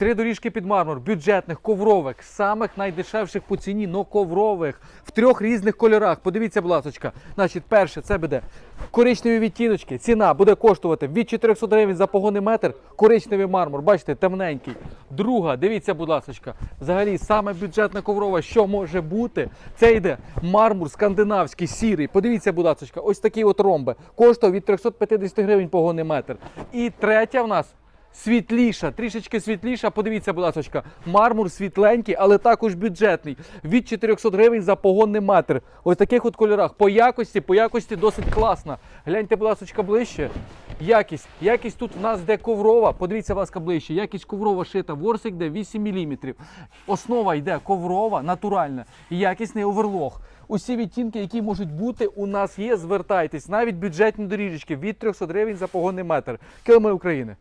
Три доріжки під мармур, бюджетних, коврових, самих найдешевших по ціні, но коврових, в трьох різних кольорах. Подивіться, будь ласка. Значить, перше, це буде коричневі відтіночки. Ціна буде коштувати від 400 гривень за погонний метр. Коричневий мармур, бачите, темненький. Друга, дивіться, будь ласка, взагалі саме бюджетна коврова, що може бути, це йде мармур скандинавський, сірий. Подивіться, будь ласка, ось такі от ромби. Коштує від 350 гривень погонний метр. І третя в нас. Світліша, трішечки світліша. Подивіться, будь ласка, мармур світленький, але також бюджетний. Від 400 гривень за погонний метр. Ось таких от кольорах. По якості, по якості досить класна. Гляньте, будь ласка, ближче. Якість. Якість тут в нас де коврова. Подивіться, будь ласка, ближче. Якість коврова шита. Ворсик де 8 мм. Основа йде коврова, натуральна. Якісний оверлог. Усі відтінки, які можуть бути, у нас є. Звертайтесь. Навіть бюджетні доріжечки від 300 гривень за погонний метр. Килими України.